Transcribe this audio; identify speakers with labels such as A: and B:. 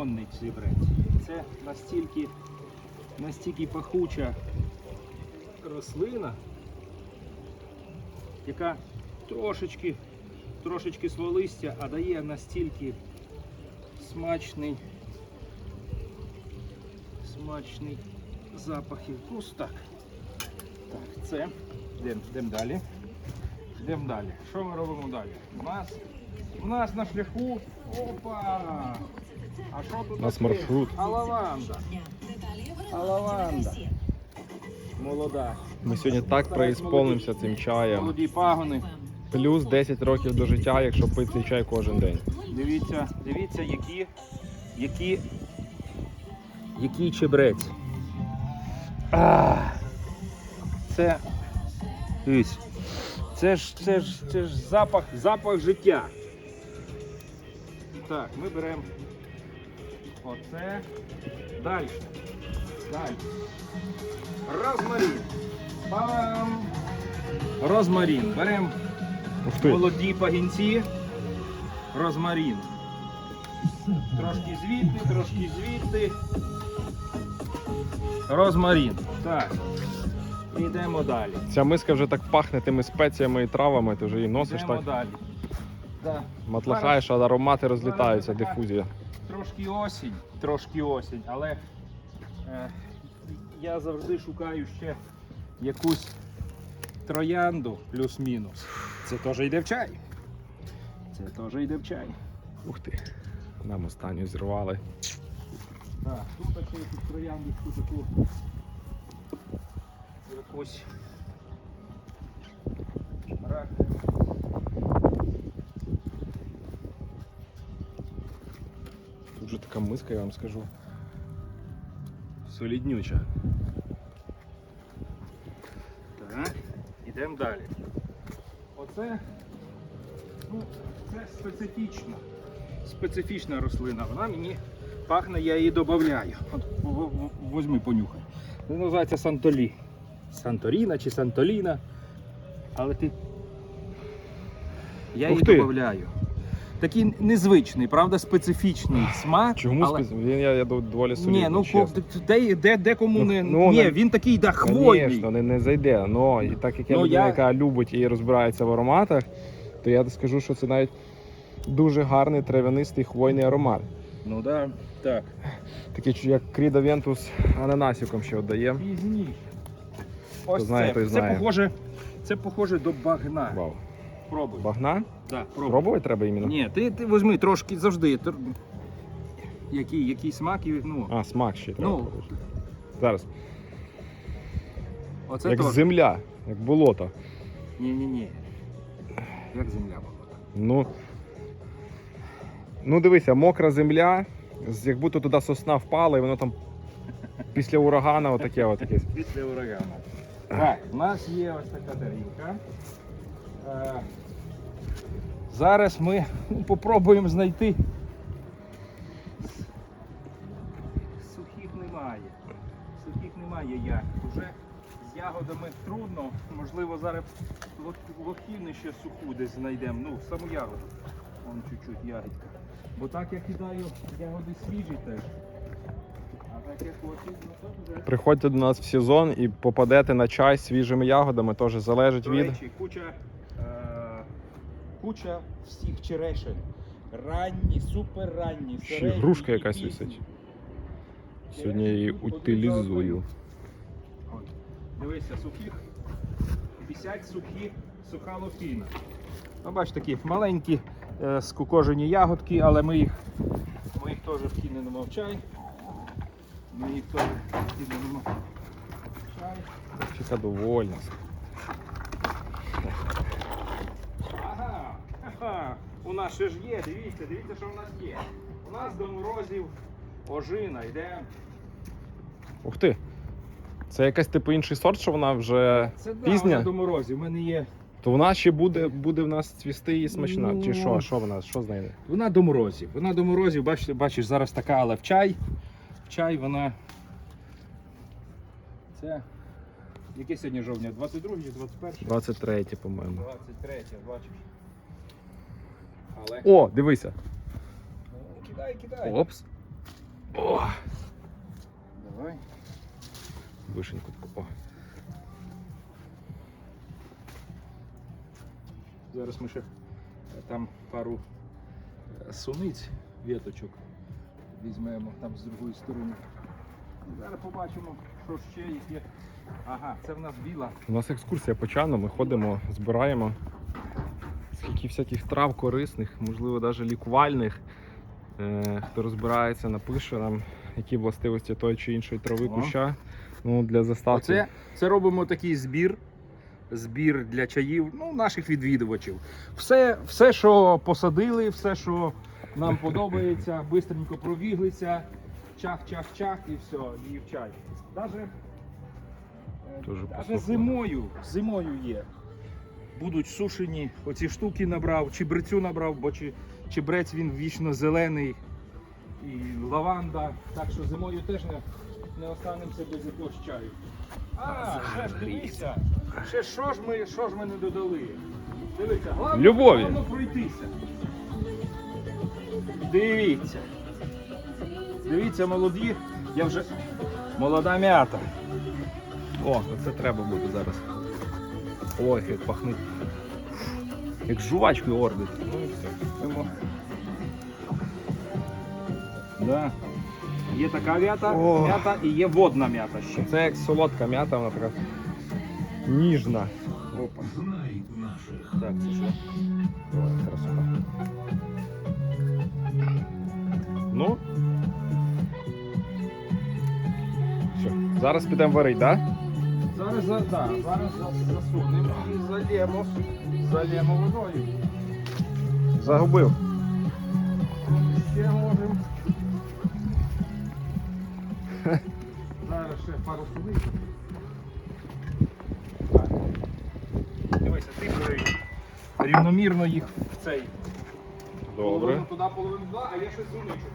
A: Онний чебрець. Це настільки, настільки пахуча рослина, яка трошечки, трошечки сволистя, а дає настільки смачний, смачний запах і вкус. Так, так це. Йдемо йдем далі. Йдемо далі. Що ми робимо далі? У нас, у нас на шляху. Опа!
B: У нас маршрут.
A: А лаванда. А лаванда. Молода.
B: Ми сьогодні так преісполнимося цим чаєм.
A: Молоді пагони.
B: Плюс 10 років до життя, якщо пити цей чай кожен день.
A: Дивіться, дивіться, які, які, який чебрець. А, це, дивись, це ж, це ж, це ж запах, запах життя. Так, ми беремо оце. Далі. Далі. Розмарин. Пам! Розмарин. Беремо молоді пагінці, розмарин. Трошки звідти, трошки звідти. Розмарин. Так. Йдемо далі.
B: Ця миска вже так пахне тими спеціями і травами, ти вже її носиш
A: Йдемо
B: так,
A: далі. Да.
B: матлахаєш, а аромати розлітаються, дифузія.
A: Трошки осінь, трошки осінь, але е, я завжди шукаю ще якусь троянду плюс-мінус. Це теж йде в чай. Це теж йде в чай.
B: Ух ти. Нам останню зірвали.
A: Так, тут ще якусь трояндочку таку. Якусь. Ра-
B: Тут же така миска, я вам скажу. Соліднюча.
A: Так, ідемо далі. Оце, ну, це специфічна, специфічна рослина. Вона мені пахне, я її додаю. От возьми, понюхай. Це називається Сантолі. Санторіна чи Сантоліна. Але ти. Я
B: Ух
A: її додаю. Такий незвичний, правда, специфічний смак.
B: Чому
A: але...
B: спец... Він я, я доволі солідний,
A: Ні, ну
B: чесно.
A: ко- де, де, де кому
B: Ну,
A: не.
B: ну,
A: Ні,
B: на-
A: він такий, да, хвойний.
B: Звісно, не, не зайде. Но і так як я
A: Ну,
B: людина,
A: я-
B: яка любить і розбирається в ароматах, то я скажу, що це навіть дуже гарний трав'янистий хвойний аромат.
A: Ну да, так.
B: Такий чу- як Кріда Вентус ананасиком ще віддає.
A: Пізніше. Ось
B: знає,
A: це.
B: той
A: це
B: знає.
A: похоже. Це похоже до багна.
B: Вау.
A: Пробуй.
B: Багна?
A: Да, пробуй.
B: Пробувати треба іменно?
A: Ні, ти, ти візьми трошки завжди. тр- Який, який смак і ну.
B: А, смак ще треба.
A: Ну,
B: пробувати. Зараз.
A: оце
B: як
A: то.
B: земля, як болото.
A: Ні, ні, ні. Як земля була.
B: Ну, ну дивися, мокра земля, з- як будто туди сосна впала, і воно там після урагана отаке.
A: Після урагану. Так, у нас є ось така тарілка. Е, зараз ми ну, попробуємо знайти. Сухих немає. Сухих немає як. Уже з ягодами трудно. Можливо, зараз лох- лохіни ще суху десь знайдемо. Ну, саму ягоду. Вон чуть-чуть ягідка. Бо так я кидаю ягоди свіжі теж. Ну.
B: Приходьте до нас в сезон і попадете на чай з свіжими ягодами, теж залежить
A: До
B: від.
A: речі, куча, куча всіх черешень. Ранні, супер ранні,
B: Ще грушка якась висить. Сьогодні я її утилізую.
A: От, Дивися, сухих 50 сухі, суха лохіна. Ну, бач, такі маленькі е, скукожені ягодки, але ми їх, ми їх теж вкинемо в чай. Ми їх теж вкинемо в чай.
B: Яка довольна.
A: Ага, ага, у нас ще ж є, дивіться, дивіться, що в нас є. У нас до морозів ожина йде.
B: Ух ти! Це якась типу інший сорт, що вона вже
A: Це да,
B: пізня?
A: вона до морозів. У мене є.
B: То вона ще буде, буде в нас цвісти і смачна.
A: Ну.
B: Чи що? Що вона? Що з нею?
A: Вона до морозів. Вона до морозів, бачите, бачиш, зараз така, але в чай. В чай вона. Це. Яке сьогодні жовтня? 22 чи 21?
B: 23, по-моєму.
A: 23, бачиш. Але.
B: О, дивися.
A: Ну, кидай, кидай.
B: Опс. О!
A: Давай.
B: Вишеньку таку. О.
A: Зараз ми ще е, там пару е, суниць, віточок візьмемо там з другої сторони. Зараз побачимо, що ще їх є. Ага, це в нас біла.
B: У нас екскурсія по чану, ми ходимо, збираємо скільки всяких трав корисних, можливо, навіть лікувальних. Е, хто розбирається, напише нам, які властивості тої чи іншої трави
A: О.
B: куща. Ну, для заставки.
A: Оце, це робимо такий збір. Збір для чаїв, ну, наших відвідувачів. Все, все, що посадили, все, що нам подобається, бистренько пробіглися, чах-чах-чах і все, і в чай. Даже, е, даже зимою, зимою є. Будуть сушені, оці штуки набрав, чебрецю набрав, бо чи, чебрець він вічно зелений і лаванда. Так що зимою теж не, не останемося без якогось чаю. А, ще ж дивися. Ще що ж ми, що ж ми не додали? Дивіться, головне,
B: Любові.
A: головне пройтися. Дивіться. Дивіться, молоді. Я вже молода м'ята.
B: О, це треба буде зараз. Ой, як пахнуть. Як жувачкою ордить. Ну і все.
A: Мимо. Да. Є така м'ята,
B: О.
A: м'ята і є водна м'ята ще.
B: Це як солодка м'ята, вона така ніжна.
A: Опа. Так, це що?
B: Ой, красота. Ну. Все, зараз підемо варити, так? Да?
A: Зараз, за- да, зараз за- засунемо і зальємо, зальємо водою.
B: Загубив.
A: Ще можемо. Зараз ще пару сюди. Так. Дивися, ти бери рівномірно їх в цей.
B: Добре.
A: Половину туди, половину туди, а я ще зуничок.